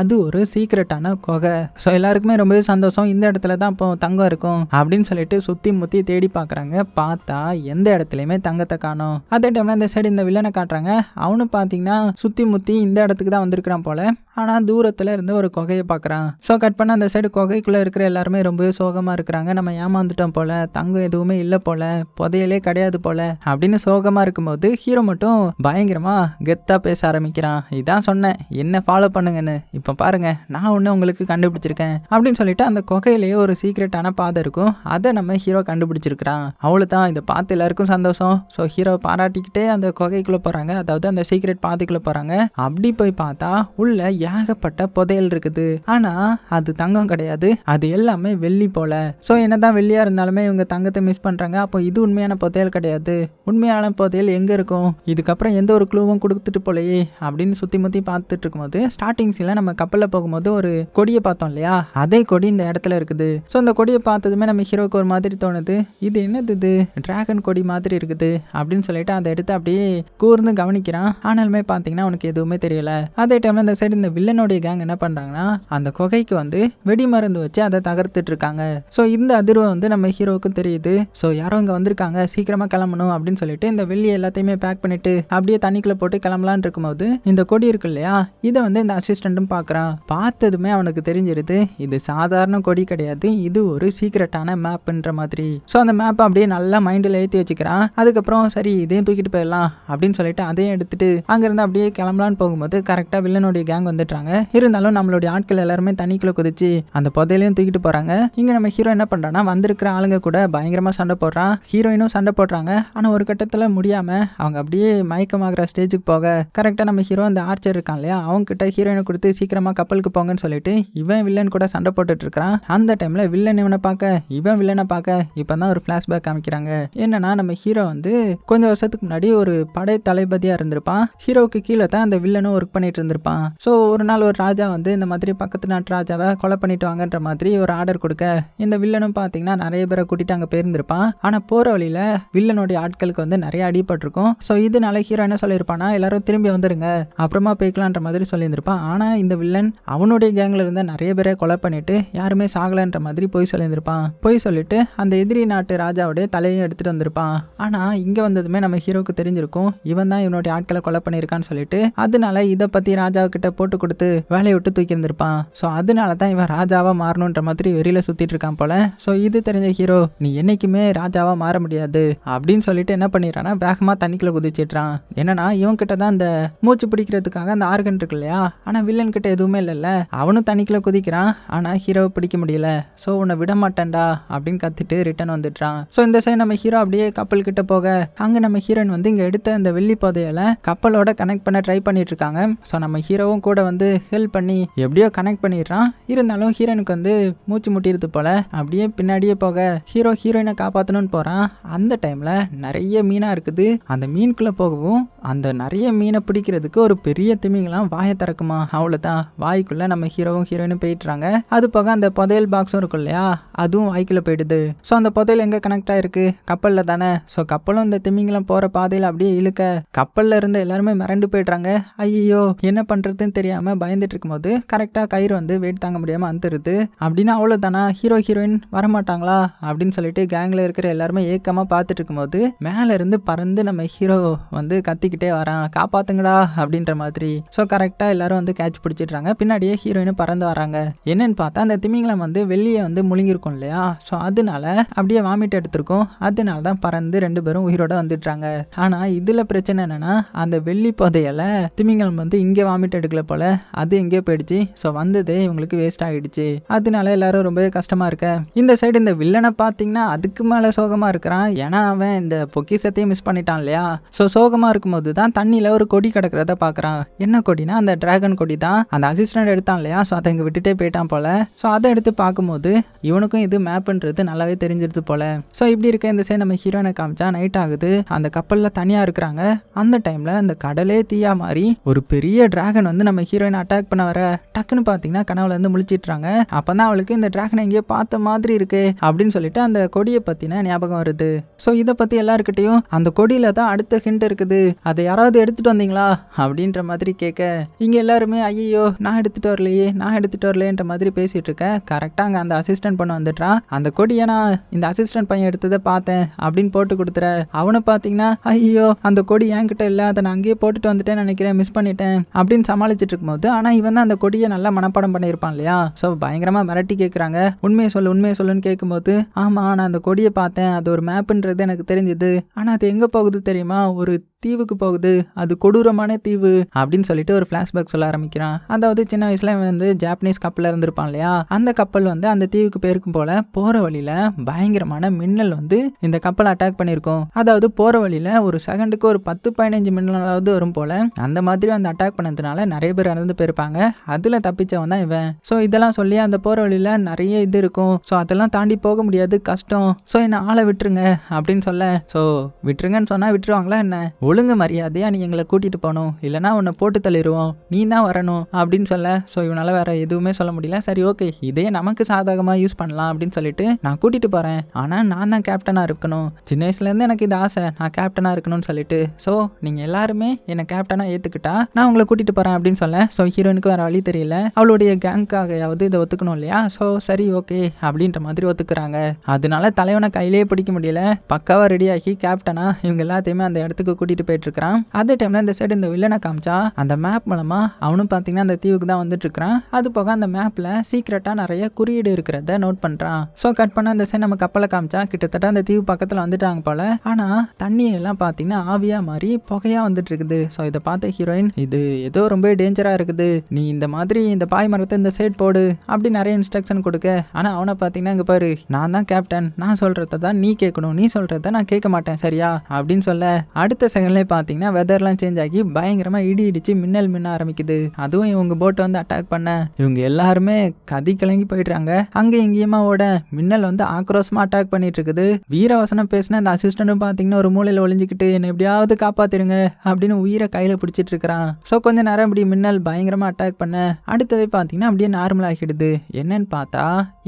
S1: அது ஒரு சீக்ரெட்டான குகை. ஸோ எல்லாருக்குமே ரொம்பவே சந்தோஷம். இந்த இடத்துல தான் இப்போ தங்கம் இருக்கும் அப்படின்னு சொல்லிட்டு சுற்றி முற்றி தேடி பார்க்குறாங்க பார்த்தா எந்த இடத்துலையுமே தங்கத்தை காணோம். அதே டைமில் இந்த சைடு இந்த வில்லனை காட்டுறாங்க. அவனும் பார்த்தீங்கன்னா சுற்றி முற்றி இந்த இடத்துக்கு தான் வந்திருக்கிறான் போல. ஆனால் தூரத்தில் இருந்து ஒரு குகையை பார்க்குறான் ஸோ கட் பண்ண அந்த சைடு குகைக்குள்ளே இருக்கிற எல்லாருமே ரொம்பவே சோகமாக இருக்கிறாங்க. நம்ம ஏமாந்துட்டோம் போல. தங்கம் எதுவுமே இல்லை போல. புதையலே கிடையாது போல. அப்படின்னு சோகமாக இருக்கும்போது ஹீரோ மட்டும் பயங்கரமாக கெத்தாக பேச ஆரம்பிக்கிறான். இதான் சொன்னேன். என்ன ஃபாலோ பண்ணுங்கன்னு. இப்போ பாருங்க. நான் ஒன்று உங்களுக்கு கண்டுபிடிச்சிருக்கேன். அப்படின்னு சொல்லிட்டு அந்த குகையிலேயே ஒரு சீக்ரெட்டான பாதை இருக்கும். அதை நம்ம ஹீரோ கண்டுபிடிச்சிருக்கிறான். அவ்வளோதான் இதை பார்த்து எல்லாருக்கும் சந்தோஷம். ஸோ ஹீரோவை பாராட்டிக்கிட்டே அந்த குகைக்குள்ளே போகிறாங்க அதாவது அந்த சீக்ரெட் பாதைக்குள்ளே போகிறாங்க அப்படி போய் பார்த்தா உள்ள ஏகப்பட்ட புதையல் இருக்குது. ஆனால் அது தங்கம் கிடையாது. அது எல்லாமே வெள்ளி போல. ஸோ என்னதான் வெள்ளியாக இருந்தாலுமே இவங்க தங்கத்தை மிஸ் பண்ணுறாங்க அப்போ இது உண்மையான புதையல் கிடையாது. உண்மையான புதையல் எங்கே இருக்கும்? இதுக்கப்புறம் எந்த ஒரு க்ளூவும் கொடுத்துட்டு போலையே அப்படின்னு சுற்றி முற்றி பார்த்துட்டு இருக்கும்போது ஸ்டார்டிங்ஸில் நம்ம கப்பலில் போகும்போது ஒரு கொடியை பார்த்தோம் இல்லையா? அதே கொடி இந்த இடத்துல இருக்குது. ஸோ அந்த கொடியை பார்த்ததுமே நம்ம ஹீரோக்கு ஒரு மாதிரி தோணுது. இது என்னது இது? டிராகன் கொடி மாதிரி இருக்குது. அப்படின்னு சொல்லிட்டு அதை எடுத்து அப்படியே கூர்ந்து கவனிக்கிறான். ஆனாலுமே பார்த்தீங்கன்னா அவனுக்கு எதுவுமே தெரியல. அதே டைம்ல இந்த சைடு இந்த வில்லனுடைய கேங் என்ன பண்ணுறாங்கன்னா அந்த குகைக்கு வந்து வெடி மருந்து வச்சு அதை தகர்த்துட்டு இருக்காங்க. ஸோ இந்த அதிர்வை வந்து நம்ம ஹீரோவுக்கும் தெரியுது. ஸோ யாரோ இங்கே வந்திருக்காங்க சீக்கிரமாக கிளம்பணும் அப்படின்னு சொல்லிட்டு இந்த வெள்ளி எல்லாத்தையுமே பேக் பண்ணிட்டு அப்படியே தண்ணிக்குள்ளே போட்டு கிளம்பலான் இருக்கும்போது இந்த கொடி இருக்கு இல்லையா இதை வந்து இந்த அசிஸ்டண்ட்டும் பார்க்குறான் பார்த்ததுமே அவனுக்கு தெரிஞ்சிருது இது சாதாரண கொடி கிடையாது இது ஒரு சீக்ரெட்டான மேப்ன்ற மாதிரி. ஸோ அந்த மேப்பை அப்படியே நல்லா மைண்டில் ஏற்றி வச்சுக்கிறான். அதுக்கப்புறம் சரி இதையும் தூக்கிட்டு போயிடலாம் அப்படின்னு சொல்லிட்டு அதையும் எடுத்துட்டு அங்கேருந்து அப்படியே கிளம்பலான்னு போகும்போது கரெக்டாக வில்லனுடைய கேங் வந்துட்டாங்க இருந்தாலும் நம்மளுடைய ஆட்கள் எல்லாருமே தண்ணிக்குள்ளே குதிச்சு அந்த புதையிலையும் தூக்கிட்டு போகிறாங்க இங்கே நம்ம ஹீரோ என்ன பண்ணுறான்னா வந்திருக்கிற ஆளுங்க கூட பயங்கரமாக சண்டை போடுறான். ஹீரோயினும் சண்டை போடுறாங்க. ஆனால் ஒரு கட்டத்தில் முடியாமல் அவங்க அப்படியே மயக்கமாகிற ஸ்டேஜுக்கு போக கரெக்டாக நம்ம ஹீரோ அந்த ஆர்ச்சர் இருக்கான் இல்லையா அவங்க கிட்ட ஹீரோயினை கொடுத்து சீக்கிரமாக கப்பலுக்கு போங்கன்னு சொல்லிட்டு இவன் வில்லன் கூட சண்டை போட்டுட்டு இருக்கிறான். அந்த டைமில் வில்லன் இவனை பார்க்க இவன் வில்லனை பார்க்க இப்போ தான் ஒரு ஃப்ளாஷ்பேக் காமிக்கிறாங்க. என்னன்னா நம்ம ஹீரோ வந்து கொஞ்ச வருஷத்துக்கு முன்னாடி ஒரு படை தளபதியாக இருந்திருப்பான். ஹீரோவுக்கு கீழே தான் அந்த வில்லனும் ஒர்க் பண்ணிட்டு இருந்திருப்பான். ஸோ ஒரு நாள் ஒரு ராஜா வந்து இந்த மாதிரி பக்கத்து நாட்டு ராஜாவை கொலை பண்ணிட்டு வாங்கன்ற மாதிரி ஒரு ஆர்டர் கொடுக்க இந்த வில்லனும் பார்த்தீங்கன்னா நிறைய பேரை கூட்டிட்டு அங்கே போயிருந்திருப்பான். ஆனால் போகிற வழியில் வில்லனுடைய ஆட்களுக்கு வந்து நிறைய அடிபட்டிருக்கும். ஸோ இதனால ஹீரோ என்ன சொல்லியிருப்பானா எல்லாரும் திரும்பி வந்துருங்க அப்புறமா போய்க்கலான்ற மாதிரி சொல்லியிருந்திருப்பான். ஆனால் இந்த வில்லன் அவனுடைய கேங்கில் இருந்த நிறைய பேரை கொலை பண்ணிட்டு யாருமே சாகலைன்ற மாதிரி போய் சொல்லியிருந்திருப்பான். போய் சொல்லிட்டு அந்த எதிரி நாட்டு ராஜாவுடைய தலையும் எடுத்துட்டு வந்திருப்பான். ஆனால் இங்கே வந்ததுமே நம்ம ஹீரோக்கு தெரிஞ்சிருக்கும். இவன் தான் இவனுடைய ஆட்களை கொலை பண்ணியிருக்கான்னு சொல்லிட்டு அதனால இதை பத்தி ராஜாவுக்கிட்ட போட்டு கொடுத்து வேலையை விட்டு தூக்கி இருந்திருப்பான் ஸோ அதனால தான் இவன் ராஜாவா மாறணுன்ற மாதிரி வெறியில சுத்திட்டு இருக்கான் போல. ஸோ இது தெரிஞ்ச ஹீரோ நீ என்னைக்குமே ராஜாவா மாற முடியாது. அப்படின்னு சொல்லிட்டு என்ன பண்ணிடுறான்னா வேகமா தண்ணிக்குள்ள குதிச்சிடுறான். என்னன்னா இவன் கிட்ட தான் அந்த மூச்சு பிடிக்கிறதுக்காக அந்த ஆர்கன் இருக்கு இல்லையா? ஆனா வில்லன் கிட்ட எதுவுமே இல்லைல்ல. அவனும் தண்ணிக்குள்ள குதிக்கிறான். ஆனா ஹீரோவை பிடிக்க முடியல. ஸோ உன்னை விட மாட்டேன்டா அப்படின்னு கத்திட்டு ரிட்டர்ன் வந்துடுறான். ஸோ இந்த சைடு நம்ம ஹீரோ அப்படியே கப்பல் கிட்ட போக அங்கே நம்ம ஹீரோயின் வந்து இங்கே எடுத்த இந்த வெள்ளி புதையலை கப்பலோட கனெக்ட் பண்ண ட்ரை பண்ணிட்டு இருக்காங்க ஸோ நம்ம ஹீரோவும் கூட வந்து ஹெல்ப் பண்ணி எப்படியோ கனெக்ட் பண்ணிடுறான். இருந்தாலும் ஹீரோனுக்கு வந்து மூச்சு முட்டிடுது போல அப்படியே பின்னாடியே போக ஹீரோ ஹீரோயினை காப்பாற்றணும்னு போகிறான் அந்த டைமில் நிறைய மீனாக இருக்குது. அந்த மீனுக்குள்ளே போகவும் அந்த நிறைய மீனை பிடிக்கிறதுக்கு ஒரு பெரிய திமிங்கலாம் வாயை திறக்குமா? அவ்வளோதான் வாய்க்குள்ளே நம்ம ஹீரோவும் ஹீரோயினும் போயிட்டுறாங்க. அது போக அந்த புதையல் பாக்ஸும் இருக்கும் இல்லையா? அதுவும் வாய்க்குள்ளே போயிடுது. ஸோ அந்த புதையல் எங்கே கனெக்ட் ஆகிருக்கு கப்பலில் தானே. ஸோ கப்பலும் இந்த திமிங்கலம் போகிற பாதையில் அப்படியே இழுக்க கப்பலில் இருந்த எல்லாருமே மிரண்டு போயிடுறாங்க. ஐயோ என்ன பண்ணுறதுன்னு தெரியாமல் பயந்துட்டு இருக்கும்போது கரெக்டாக கயிறு வந்து வெயிட் தாங்க முடியாமல் அந்துருது. அப்படின்னா அவ்வளோதானா ஹீரோ ஹீரோயின் வரமாட்டாங்களா? அப்படின்னு சொல்லிட்டு கேங்கில் இருக்கிற எல்லாருமே ஏக்கமாக பார்த்துட்டு இருக்கும்போது மேலேருந்து பறந்து நம்ம ஹீரோ வந்து கத்திக்கிட்டே வரான். காப்பாத்துங்கடா அப்படின்ற மாதிரி. ஸோ கரெக்டாக எல்லாரும் வந்து கேட்ச் பிடிச்சிடுறாங்க. பின்னாடியே ஹீரோயினும் பறந்து வராங்க. என்னன்னு பார்த்தா அந்த திமிங்கலம் வந்து வெளியே வந்து முழுங்கிருக்கும் இல்லையா? ஸோ அதனால அப்படியே வாமிட் எடுத்திருக்கும். அதனால தான் பறந்து ரெண்டு பேரும் உயிரோட வந்துடுறாங்க. ஆனால் இதில் பிரச்சனை என்னன்னா அந்த வெள்ளி புதையல திமிங்கலம் வந்து இங்கே வாமிட் எடுக்கல போல அது எங்கேயோ போயிடுச்சு. ஸோ வந்ததே இவங்களுக்கு வேஸ்ட் ஆகிடுச்சு அதனால எல்லாரும் ரொம்பவே கஷ்டமா இருக்க. இந்த சைடு இந்த வில்லனை பார்த்தீங்கன்னா அதுக்கு மேலே சோகமாக இருக்கிறான். ஏன்னா அவன் இந்த பொக்கிசத்தையும் மிஸ் பண்ணிட்டான் இல்லையா? ஸோ சோகமாக இருக்கும்போது தான் தண்ணியில் ஒரு கொடி கிடக்கிறத பார்க்குறான் என்ன கொடினா அந்த டிராகன் கொடி தான். அந்த அசிஸ்டன்ட் எடுத்தான் இல்லையா? ஸோ அதை இங்கே விட்டுட்டே போயிட்டான் போல. ஸோ அதை எடுத்து பார்க்கும்போது இவனுக்கும் இது மேப்ன்றது நல்லாவே தெரிஞ்சிருது போல. ஸோ இப்படி இருக்க இந்த சைடு நம்ம ஹீரோனை காமிச்சா நைட் ஆகுது. அந்த கப்பலில் தனியாக இருக்கிறாங்க. அந்த டைமில் அந்த கடலே தீயா மாறி ஒரு பெரிய டிராகன் வந்து நம்ம ஹீரோயினை அட்டாக் பண்ண வர டக்குன்னு பார்த்தீங்கன்னா கனவுல இருந்து முழிச்சிட்றாங்க. அப்போ தான் அவளுக்கு இந்த டிராகனை எங்கேயோ பார்த்த மாதிரி இருக்கு அப்படின்னு சொல்லிட்டு அந்த கொடியை பற்றின ஞாபகம் வருது. ஸோ இதை பற்றி எல்லாருக்கிட்டையும் அந்த கொடியில தான் அடுத்த ஹிண்ட் இருக்குது. அதை யாராவது எடுத்துட்டு வந்தீங்களா? அப்படின்ற மாதிரி கேட்க இங்கே எல்லாருமே ஐயோ நான் எடுத்துட்டு வரலையே நான் எடுத்துட்டு வரலையேன்ற மாதிரி பேசிட்டு இருக்கேன். கரெக்டாக அங்கே அந்த அசிஸ்டன்ட் பண்ண வந்துட்டான் அந்த கொடியை நான் இந்த அசிஸ்டன்ட் பையன் எடுத்ததை பார்த்தேன் அப்படின்னு போட்டு கொடுத்துற அவனை பார்த்தீங்கன்னா ஐயோ அந்த கொடி என்கிட்ட இல்லை அதை நான் அங்கேயே போட்டுட்டு வந்துட்டேன்னு நினைக்கிறேன் மிஸ் பண்ணிட்டேன் அப்படின்னு சமாளிச்சுட்டு இருக்கும்போது ஆனால் இவன் தான் அந்த கொடியை நல்லா மனப்பாடம் பண்ணியிருப்பான் இல்லையா? ஸோ பயங்கரமாக மிரட்டி கேட்குறாங்க உண்மையை சொல்லு உண்மையை சொல்லுன்னு கேட்கும்போது ஆமாம் நான் அந்த கொடியை பார்த்தேன் அது ஒரு மேப்புன்றது எனக்கு தெரிஞ்சுது. ஆனால் அது எங்கே போகுது தெரியுமா? ஒரு தீவுக்கு போகுது அது கொடூரமான தீவு அப்படின்னு சொல்லிட்டு ஒரு ஃப்ளாஷ்பேக் சொல்ல ஆரம்பிக்கிறான். அதாவது சின்ன வயசுல இவன் வந்து ஜாப்பனீஸ் கப்பலில் இருந்திருப்பான் இல்லையா? அந்த கப்பல் வந்து அந்த தீவுக்கு போயிருக்கும் போல போற வழியில பயங்கரமான மின்னல் வந்து இந்த கப்பலை அட்டாக் பண்ணியிருக்கும் அதாவது போற வழியில ஒரு செகண்டுக்கு ஒரு பத்து பதினஞ்சு மின்னலாவது வரும் போல அந்த மாதிரி அந்த அட்டாக் பண்ணதுனால நிறைய பேர் இறந்து போயிருப்பாங்க. அதுல தப்பிச்சவன் தான் இவன். ஸோ இதெல்லாம் சொல்லி அந்த போற வழியில நிறைய இது இருக்கும். ஸோ அதெல்லாம் தாண்டி போக முடியாது கஷ்டம். ஸோ என்ன ஆளை விட்டுருங்க அப்படின்னு சொல்ல. ஸோ விட்டுருங்கன்னு சொன்னா விட்டுருவாங்களா என்ன? ஒழுங்கு மரியாதையாக நீ எங்களை கூட்டிட்டு போகணும். இல்லைன்னா உன்னை போட்டு தள்ளிடுவோம். நீ தான் வரணும் அப்படின்னு சொல்ல. ஸோ இவனால் வேற எதுவுமே சொல்ல முடியல. சரி ஓகே இதே நமக்கு சாதகமாக யூஸ் பண்ணலாம் அப்படின்னு சொல்லிட்டு நான் கூட்டிட்டு போகிறேன் ஆனால் நான் தான் கேப்டனாக இருக்கணும். சின்ன வயசுலேருந்து எனக்கு இது ஆசை. நான் கேப்டனாக இருக்கணும்னு சொல்லிட்டு. ஸோ நீங்கள் எல்லாருமே என்னை கேப்டனாக ஏற்றுக்கிட்டா நான் உங்களை கூட்டிட்டு போகிறேன் அப்படின்னு சொல்ல. ஸோ ஹீரோயினுக்கு வேறு வழி தெரியல. அவளுடைய கேங்காகையாவது இதை ஒத்துக்கணும் இல்லையா? ஸோ சரி ஓகே அப்படின்ற மாதிரி ஒத்துக்கிறாங்க. அதனால தலைவனை கையிலேயே பிடிக்க முடியல. பக்காவாக ரெடியாகி கேப்டனா இவங்க எல்லாத்தையுமே அந்த இடத்துக்கு கூட்டிட்டு போயிட்டு இருக்கிறான் அதே டைம்ல இந்த சைடு இந்த வில்லனை காமிச்சா அந்த மேப் மூலமா அவனும் பார்த்தீங்கன்னா அந்த தீவுக்கு தான் வந்துட்டு இருக்கிறான் அது போக அந்த மேப்ல சீக்கிரட்டா நிறைய குறியீடு இருக்கிறத நோட் பண்றான். ஸோ கட் பண்ண அந்த சைடு நம்ம கப்பலை காமிச்சா கிட்டத்தட்ட அந்த தீவு பக்கத்துல வந்துட்டாங்க போல. ஆனா தண்ணியை எல்லாம் பார்த்தீங்கன்னா ஆவியா மாறி புகையா வந்துட்டு இருக்குது ஸோ இதை பார்த்த ஹீரோயின் இது ஏதோ ரொம்ப டேஞ்சரா இருக்குது. நீ இந்த மாதிரி இந்த பாய் மரத்தை இந்த சைடு போடு அப்படி நிறைய இன்ஸ்ட்ரக்ஷன் கொடுக்க. ஆனா அவனை பார்த்தீங்கன்னா இங்க பாரு நான் தான் கேப்டன் நான் சொல்றத தான் நீ கேட்கணும். நீ சொல்றத நான் கேட்க மாட்டேன் சரியா? அப்படின்னு சொல்ல அடுத்த செகண்ட் செகண்ட்லேயே பார்த்தீங்கன்னா வெதர்லாம் சேஞ்ச் ஆகி பயங்கரமாக இடி இடிச்சு மின்னல் மின்ன ஆரம்பிக்குது. அதுவும் இவங்க போட்டை வந்து அட்டாக் பண்ண. இவங்க எல்லாருமே கதி கிளங்கி போயிடுறாங்க. அங்கே இங்கேயுமா ஓட மின்னல் வந்து ஆக்ரோஷமாக அட்டாக் பண்ணிட்டு இருக்குது வீரவசனம் பேசின அந்த அசிஸ்டன்ட்டும் பார்த்தீங்கன்னா ஒரு மூலையில் ஒளிஞ்சிக்கிட்டு என்னை எப்படியாவது காப்பாத்திருங்க அப்படின்னு உயிரை கையில் பிடிச்சிட்டு இருக்கிறான் ஸோ கொஞ்ச நேரம் இப்படி மின்னல் பயங்கரமாக அட்டாக் பண்ண அடுத்தது பார்த்தீங்கன்னா அப்படியே நார்மல் ஆகிடுது. என்னன்னு பார்த்தா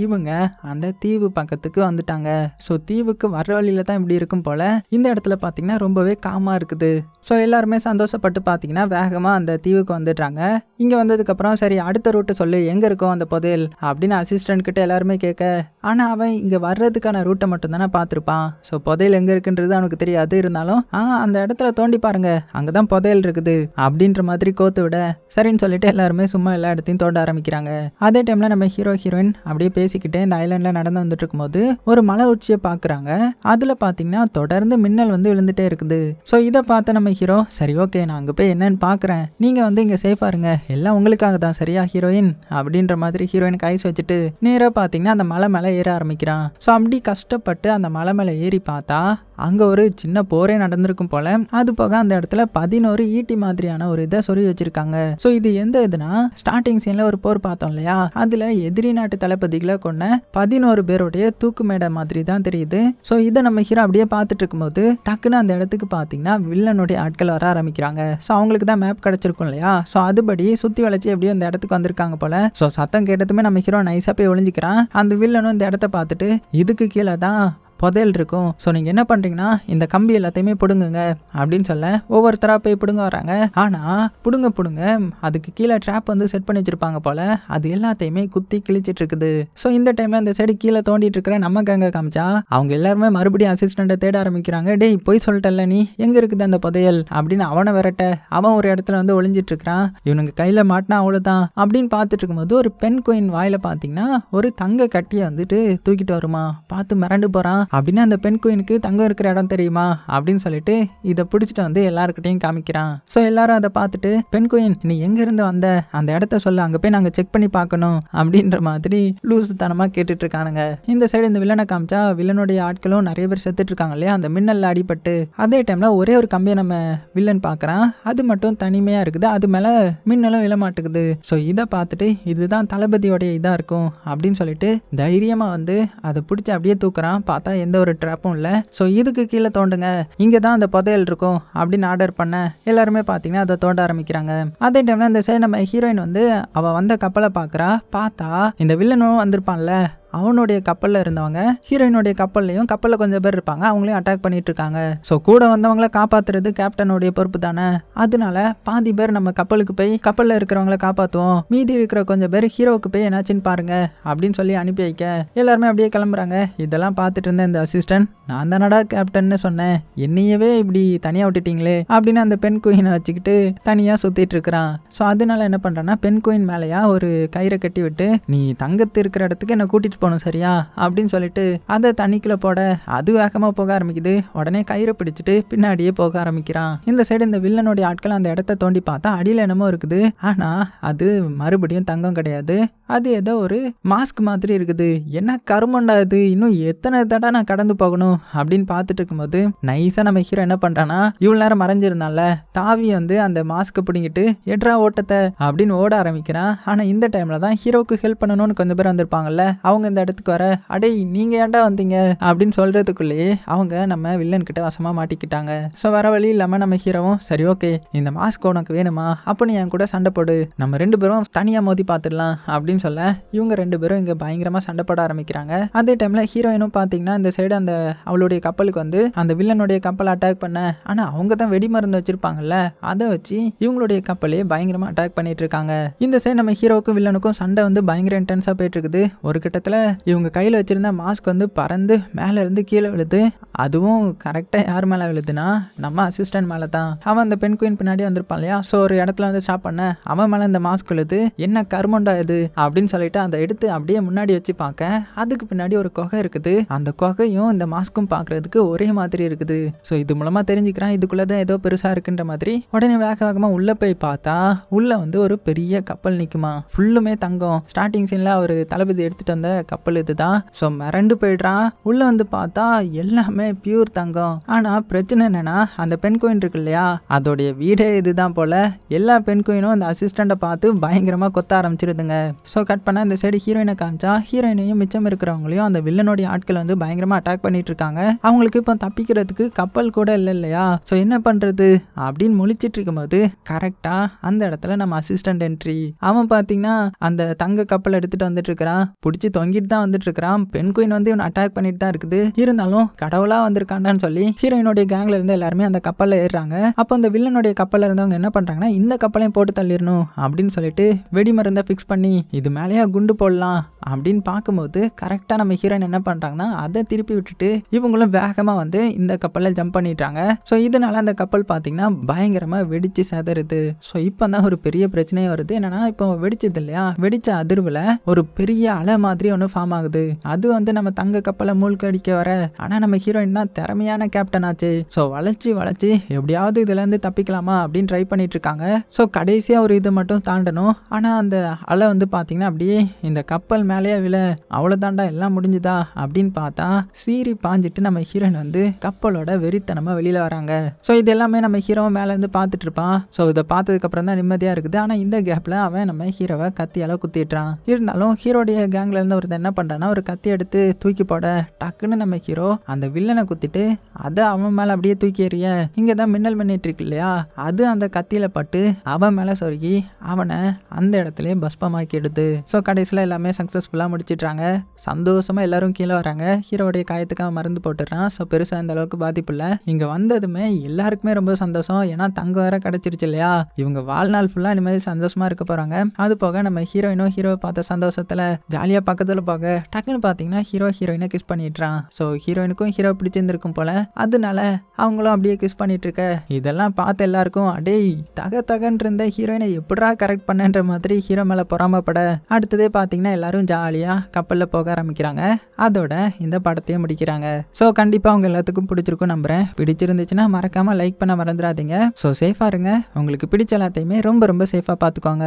S1: இவங்க அந்த தீவு பக்கத்துக்கு வந்துட்டாங்க. ஸோ தீவுக்கு வர வழியில தான் இப்படி இருக்கும் போல இந்த இடத்துல பார்த்தீங்கன்னா ரொம்பவே காமாக இருக்குது இருக்குது. ஸோ எல்லாருமே சந்தோஷப்பட்டு பார்த்தீங்கன்னா வேகமாக அந்த தீவுக்கு வந்துடுறாங்க. இங்கே வந்ததுக்கப்புறம் சரி அடுத்த ரூட்டு சொல்லு எங்கே இருக்கும் அந்த புதையல் அப்படின்னு அசிஸ்டன்ட் கிட்ட எல்லாருமே கேட்க ஆனால் அவன் இங்கே வர்றதுக்கான ரூட்டை மட்டும் தானே பார்த்துருப்பான் ஸோ புதையல் எங்கே இருக்குன்றது அவனுக்கு தெரியாது. இருந்தாலும் ஆ அந்த இடத்துல தோண்டி பாருங்க. அங்கே தான் புதையல் இருக்குது அப்படின்ற மாதிரி கோத்து விட சரின்னு சொல்லிட்டு எல்லாருமே சும்மா எல்லா இடத்தையும் தோண்ட ஆரம்பிக்கிறாங்க. அதே டைமில் நம்ம ஹீரோ ஹீரோயின் அப்படியே பேசிக்கிட்டே இந்த ஐலாண்டில் நடந்து வந்துட்டு இருக்கும்போது ஒரு மலை உச்சியை பார்க்குறாங்க அதில் பார்த்தீங்கன்னா தொடர்ந்து மின்னல் வந்து விழுந்துட்டே இருக்குது. ஸோ இதை பார்த்த நம்ம ஹீரோ சரி ஓகே நான் அங்கே போய் என்னன்னு பார்க்குறேன். நீங்கள் வந்து இங்கே சேஃபாக இருங்க. எல்லாம் உங்களுக்காக தான் சரியா ஹீரோயின் அப்படின்ற மாதிரி ஹீரோயினுக்கு ஐஸ் வச்சுட்டு நேராக பார்த்தீங்கன்னா அந்த மலை மேலே ஏற ஆரம்பிக்கிறான். ஸோ அப்படி கஷ்டப்பட்டு அந்த மலை மேலே ஏறி பார்த்தா அங்கே ஒரு சின்ன போரே நடந்திருக்கும் போல அது போக அந்த இடத்துல பதினோரு ஈட்டி மாதிரியான ஒரு இதை சொல்லி வச்சிருக்காங்க. ஸோ இது எந்த இதுனா ஸ்டார்டிங் சீனில் ஒரு போர் பார்த்தோம் இல்லையா? அதில் எதிரி நாட்டு தளபதிகளை கொண்ட பதினோரு பேருடைய தூக்கு மேடை மாதிரி தான் தெரியுது. ஸோ இதை நம்ம ஹீரோ அப்படியே பார்த்துட்டு இருக்கும்போது டக்குன்னு அந்த இடத்துக்கு பார்த்தீங்கன்னா வில்லனுடைய ஆட்கள் வர ஆரம்பிக்கிறாங்க. ஸோ அவங்களுக்கு தான் மேப் கிடச்சிருக்கும் இல்லையா? ஸோ அதுபடி சுற்றி வளைச்சி எப்படியும் இந்த இடத்துக்கு வந்திருக்காங்க போல. ஸோ சத்தம் கேட்டதுமே நம்ம ஹீரோ நைஸாக போய் ஒழிஞ்சிக்கிறான் அந்த வில்லனும் இந்த இடத்த பார்த்துட்டு இதுக்கு கீழே தான் புதையல் இருக்கும். ஸோ நீங்கள் என்ன பண்ணுறீங்கன்னா இந்த கம்பி எல்லாத்தையுமே பிடுங்குங்க அப்படின்னு சொல்ல ஒவ்வொருத்தராக போய் பிடுங்க வராங்க. ஆனால் பிடுங்க பிடுங்க அதுக்கு கீழே ட்ராப் வந்து செட் பண்ணி வச்சிருப்பாங்க போல் அது எல்லாத்தையுமே குத்தி கிழிச்சிட்டு இருக்குது. ஸோ இந்த டைமில் அந்த சைடு கீழே தோண்டிட்டு இருக்கிற நம்ம கேங்க காமிச்சா அவங்க எல்லாருமே மறுபடியும் அசிஸ்டண்ட்டை தேட ஆரம்பிக்கிறாங்க. டேய் போய் சொல்லிட்டல நீ எங்கே இருக்குது அந்த புதையல்? அப்படின்னு அவனை விரட்ட அவன் ஒரு இடத்துல வந்து ஒளிஞ்சிட்டு இருக்கிறான். இவனுங்க கையில் மாட்டினா அவ்வளோதான் அப்படின்னு பார்த்துட்டு இருக்கும்போது ஒரு பெண் கோயின் வாயில் பார்த்தீங்கன்னா ஒரு தங்க கட்டியை வந்துட்டு தூக்கிட்டு வருமா. பார்த்து மிரண்டு போகிறான் அப்படின்னு அந்த பெண் குயினுக்கு தங்கம் இருக்கிற இடம் தெரியுமா? அப்படின்னு சொல்லிட்டு இதை பிடிச்சிட்டு வந்து எல்லாருக்கிட்டையும் காமிக்கிறான். ஸோ எல்லாரும் அதை பார்த்துட்டு பெண் குயின் நீ எங்கேருந்து வந்த? அந்த இடத்த சொல்ல அங்கே போய் நாங்கள் செக் பண்ணி பார்க்கணும். அப்படின்ற மாதிரி லூசுத்தனமாக கேட்டுட்டு இருக்கானுங்க இந்த சைடு இந்த வில்லனை காமிச்சா வில்லனுடைய ஆட்களும் நிறைய பேர் செத்துட்டு இருக்காங்க இல்லையா? அந்த மின்னல்ல அடிபட்டு. அதே டைமில் ஒரே ஒரு கம்பியை நம்ம வில்லன் பார்க்குறான். அது மட்டும் தனிமையாக இருக்குது. அது மேலே மின்னலும் விழ மாட்டேங்குது ஸோ இதை பார்த்துட்டு இதுதான் தளபதியோடைய இதாக இருக்கும். அப்படின்னு சொல்லிட்டு தைரியமாக வந்து அதை பிடிச்சி அப்படியே தூக்குறான். பார்த்தா எந்த ஒரு ட்ராப்பும் இல்லை. ஸோ இதுக்கு கீழே தோண்டுங்க. இங்கே தான் அந்த புதையல் இருக்கும் அப்படின்னு ஆர்டர் பண்ண எல்லாருமே பார்த்தீங்கன்னா அதை தோண்ட ஆரம்பிக்கிறாங்க. அதே டைமில் அந்த சைடு நம்ம ஹீரோயின் வந்து அவள் வந்த கப்பலை பார்க்குறா பார்த்தா இந்த வில்லனும் வந்திருப்பான்ல. அவனுடைய கப்பலில் இருந்தவங்க ஹீரோயினுடைய கப்பல்லையும் கப்பலில் கொஞ்சம் பேர் இருப்பாங்க அவங்களையும் அட்டாக் பண்ணிட்டு இருக்காங்க ஸோ கூட வந்தவங்கள காப்பாத்துறது கேப்டனுடைய பொறுப்பு தானே அதனால பாதி பேர் நம்ம கப்பலுக்கு போய் கப்பலில் இருக்கிறவங்கள காப்பாற்றுவோம் மீதி இருக்கிற கொஞ்சம் பேர் ஹீரோவுக்கு போய் என்னாச்சுன்னு பாருங்க அப்படின்னு சொல்லி அனுப்பி வைக்க. எல்லாருமே அப்படியே கிளம்புறாங்க. இதெல்லாம் பார்த்துட்டு இருந்த இந்த அசிஸ்டன்ட் நான் தானடா கேப்டன்னு சொன்னேன். என்னையவே இப்படி தனியாக விட்டுட்டீங்களே? அப்படின்னு அந்த பெண் குயினை வச்சுக்கிட்டு தனியாக சுற்றிட்டு இருக்கிறான். ஸோ அதனால என்ன பண்ணுறேன்னா பெண் குயின் மேலேயா ஒரு கயிறை கட்டி விட்டு நீ தங்கத்து இருக்கிற இடத்துக்கு என்னை போகணும் சரியா? அப்படின்னு சொல்லிட்டு அதை தண்ணிக்குள்ள போட அது வேகமாக போக ஆரம்பிக்குது. உடனே கயிறை பிடிச்சிட்டு பின்னாடியே போக ஆரம்பிக்கிறான். இந்த சைடு இந்த வில்லனுடைய ஆட்கள் அந்த இடத்த தோண்டி பார்த்தா அடியில் என்னமோ இருக்குது. ஆனால் அது மறுபடியும் தங்கம் கிடையாது. அது ஏதோ ஒரு மாஸ்க் மாதிரி இருக்குது. என்ன கருமண்டா இது? இன்னும் எத்தனை தடவை நான் கடந்து போகணும்? அப்படின்னு பார்த்துட்டு இருக்கும்போது நைஸாக நம்ம ஹீரோ என்ன பண்ணுறான்னா இவ்வளோ நேரம் மறைஞ்சிருந்தான்ல தாவி வந்து அந்த மாஸ்க்கை பிடிங்கிட்டு எட்ரா ஓட்டத்தை அப்படின்னு ஓட ஆரம்பிக்கிறான். ஆனால் இந்த டைமில் தான் ஹீரோக்கு ஹெல்ப் பண்ணணும்னு கொஞ்சம் பேர் வந்திருப்பாங்கல்ல அவங்க இந்த இடத்துக்கு வர? அடே நீங்க ஏன்டா வந்தீங்க? அப்படின்னு சொல்றதுக்குள்ளேயே அவங்க நம்ம வில்லன் கிட்ட வசமா மாட்டிக்கிட்டாங்க. ஸோ வர வழி இல்லாம நம்ம ஹீரோவும் சரி ஓகே இந்த மாஸ்க் உனக்கு வேணுமா? அப்போ நீ என் கூட சண்டை போடு. நம்ம ரெண்டு பேரும் தனியா மோதி பார்த்துடலாம் அப்படின்னு சொல்ல இவங்க ரெண்டு பேரும் இங்க பயங்கரமா சண்டை போட ஆரம்பிக்கிறாங்க. அதே டைம்ல ஹீரோயினும் பாத்தீங்கன்னா இந்த சைடு அந்த அவளுடைய கப்பலுக்கு வந்து அந்த வில்லனுடைய கப்பலை அட்டாக் பண்ண ஆனா அவங்க தான் வெடி மருந்து வச்சிருப்பாங்கல்ல அதை வச்சு இவங்களுடைய கப்பலே பயங்கரமா அட்டாக் பண்ணிட்டு இருக்காங்க. இந்த சைடு நம்ம ஹீரோவுக்கும் வில்லனுக்கும் சண்டை வந்து பயங்கர இன்டென்ஸா போயிட்டு இருக்குது. ஒரு கிட்டத்துல இவங்க கையில் வச்சிருந்த மாஸ்க் வந்து பறந்து மேலேருந்து கீழே விழுது. அதுவும் கரெக்டாக யார் மேலே விழுதுன்னா நம்ம அசிஸ்டன்ட் மேலே தான் அவன் அந்த பெண் குயின் பின்னாடி வந்திருப்பான் இல்லையா? ஸோ ஒரு இடத்துல வந்து ஸ்டாப் பண்ண. அவன் மேலே இந்த மாஸ்க் விழுது. என்ன கருமண்டா இது? அப்படின்னு சொல்லிட்டு அதை எடுத்து அப்படியே முன்னாடி வச்சு பார்க்க. அதுக்கு பின்னாடி ஒரு குகை இருக்குது. அந்த குகையும் இந்த மாஸ்க்கும் பார்க்கறதுக்கு ஒரே மாதிரி இருக்குது. ஸோ இது மூலமாக தெரிஞ்சுக்கிறான் இதுக்குள்ளே தான் ஏதோ பெருசாக இருக்குன்ற மாதிரி. உடனே வேக வேகமாக உள்ளே போய் பார்த்தா உள்ளே வந்து ஒரு பெரிய கப்பல் நிற்குமா ஃபுல்லுமே தங்கம். ஸ்டார்டிங் சீனில் ஒரு தளபதி எடுத்துகிட்டு வந்த கப்பல் இதுதான். ஸோ மிரண்டு போயிடுறான் உள்ளே வந்து பார்த்தா எல்லாமே பியூர் தங்கம். ஆனால் பிரச்சனை என்னன்னா அந்த பெண் கோயின் இருக்கு இல்லையா? அதோடைய வீடே இதுதான் போல. எல்லா பெண் கோயினும் அந்த அசிஸ்டண்ட்டை பார்த்து பயங்கரமாக கொத்த ஆரம்பிச்சிருதுங்க. ஸோ கட் பண்ண இந்த சைடு ஹீரோயினை காமிச்சா ஹீரோயினையும் மிச்சம் இருக்கிறவங்களையும் அந்த வில்லனுடைய ஆட்கள் வந்து பயங்கரமாக அட்டாக் பண்ணிட்டு இருக்காங்க. அவங்களுக்கு இப்போ தப்பிக்கிறதுக்கு கப்பல் கூட இல்லை இல்லையா? ஸோ என்ன பண்ணுறது அப்படின்னு முழிச்சிட்டு இருக்கும்போது கரெக்டாக அந்த இடத்துல நம்ம அசிஸ்டன்ட் என்ட்ரி அவன் பார்த்தீங்கன்னா அந்த தங்க கப்பல் எடுத்துட்டு வந்துட்டு இருக்கிறான். பிடிச்சி தொங்கிட்டு தான் வந்துட்டு இருக்கிறான். பெண் குயின் வந்து இவன் அட்டாக் பண்ணிட்டு தான் இருக்குது. இருந்தாலும் கடவுளா வந்திருக்காண்டான்னு சொல்லி ஹீரோயினுடைய கேங்ல இருந்து எல்லாருமே அந்த கப்பல்ல ஏறுறாங்க. அப்போ அந்த வில்லனுடைய கப்பல்ல இருந்தவங்க என்ன பண்றாங்கன்னா இந்த கப்பலையும் போட்டு தள்ளிடணும் அப்படின்னு சொல்லிட்டு வெடி மருந்தை ஃபிக்ஸ் பண்ணி இது மேலேயே குண்டு போடலாம் அப்படின்னு பார்க்கும்போது கரெக்டாக நம்ம ஹீரோயின் என்ன பண்ணுறாங்கன்னா அதை திருப்பி விட்டுட்டு இவங்களும் வேகமாக வந்து இந்த கப்பலில் ஜம்ப் பண்ணிட்டாங்க ஸோ இதனால அந்த கப்பல் பார்த்தீங்கன்னா பயங்கரமாக வெடிச்சு செதறுது. ஸோ இப்போ தான் ஒரு பெரிய பிரச்சனையே வருது. என்னன்னா இப்போ வெடிச்சது இல்லையா? வெடிச்ச அதிர்வில் ஒரு பெரிய அலை மாதிரி ஒன்று ஃபார்ம் ஆகுது. அது வந்து நம்ம தங்க கப்பலை மூழ்கடிக்க வர ஆனால் நம்ம ஹீரோயின் தான் திறமையான கேப்டன் ஆச்சு. ஸோ வளைச்சி வளைச்சி எப்படியாவது இதுலேருந்து தப்பிக்கலாமா அப்படின்னு ட்ரை பண்ணிட்டு இருக்காங்க. ஸோ கடைசியாக ஒரு இது மட்டும் தாண்டணும். ஆனால் அந்த அலை வந்து பார்த்தீங்கன்னா அப்படியே இந்த கப்பல் மேலேயே விழ அவ்வளோதாண்டா எல்லாம் முடிஞ்சுதா? அப்படின்னு பார்த்தா சீறி பாஞ்சிட்டு நம்ம ஹீரோயின் வந்து கப்பலோட வெறித்தனமாக வெளியில் வராங்க. ஸோ இது எல்லாமே நம்ம ஹீரோவை மேலேருந்து பார்த்துட்டு இருப்பான். ஸோ இதை பார்த்ததுக்கப்புறம் தான் நிம்மதியாக இருக்குது. ஆனால் இந்த கேப்பில் அவன் நம்ம ஹீரோவை கத்தியால் குத்திடுறான். இருந்தாலும் ஹீரோடைய கேங்லேருந்து இருந்து ஒருத்தன் என்ன பண்ணுறான்னா ஒரு கத்தி எடுத்து தூக்கி போட டக்குன்னு நம்ம ஹீரோ அந்த வில்லனை குத்திட்டு அதை அவன் மேலே அப்படியே தூக்கி எறிய இங்கே தான் மின்னல் பண்ணிட்டு இருக்கு இல்லையா? அது அந்த கத்தியில் பட்டு அவன் மேலே சொருகி அவனை அந்த இடத்துலயே பஸ்பமாக்கிடுது ஸோ கடைசியில் எல்லாமே சக்ஸஸ்ஃபுல்லாக முடிச்சிடுறாங்க. சந்தோஷமாக எல்லாரும் கீழே வராங்க. ஹீரோடைய காயத்துக்காக மருந்து போட்டுடுறான். ஸோ பெருசாக அந்த அளவுக்கு பாதிப்பு இல்லை. இங்கே வந்ததுமே எல்லாருக்குமே ரொம்ப சந்தோஷம். ஏன்னா தங்கம் வேற கிடச்சிருச்சு இல்லையா? இவங்க வாழ்நாள் ஃபுல்லாக இனிமேல் சந்தோஷமாக இருக்க போகிறாங்க அது போக நம்ம ஹீரோயினும் ஹீரோவை பார்த்த சந்தோஷத்தில் ஜாலியாக பக்கத்தில் போக டக்குன்னு பார்த்தீங்கன்னா ஹீரோ ஹீரோயினை கிஸ் பண்ணிடுறான். ஸோ ஹீரோயினுக்கும் ஹீரோ பிடிச்சிருந்திருக்கும் போல அதனால அவங்களும் அப்படியே கிஸ் பண்ணிட்டு இருக்க இதெல்லாம் பார்த்த எல்லாருக்கும் அடே தக தகன்னு இருந்த ஹீரோயினை எப்படா கரெக்ட் பண்ணன்ற மாதிரி ஹீரோ மேலே பொறாமப்பட. அடுத்ததே பார்த்தீங்கன்னா எல்லாரும் ஜாலியாக கப்பலில் போக ஆரம்பிக்கிறாங்க. அதோட இந்த படத்தையும் முடிக்கிறாங்க. ஸோ கண்டிப்பாக அவங்க எல்லாத்துக்கும் பிடிச்சிருக்கும் நம்புறேன். பிடிச்சிருந்துச்சுன்னா மறக்காமல் லைக் பண்ண மறந்துடாதீங்க. ஸோ சேஃபாக இருங்க. உங்களுக்கு பிடிச்ச எல்லாத்தையுமே ரொம்ப ரொம்ப சேஃபாக பார்த்துக்கோங்க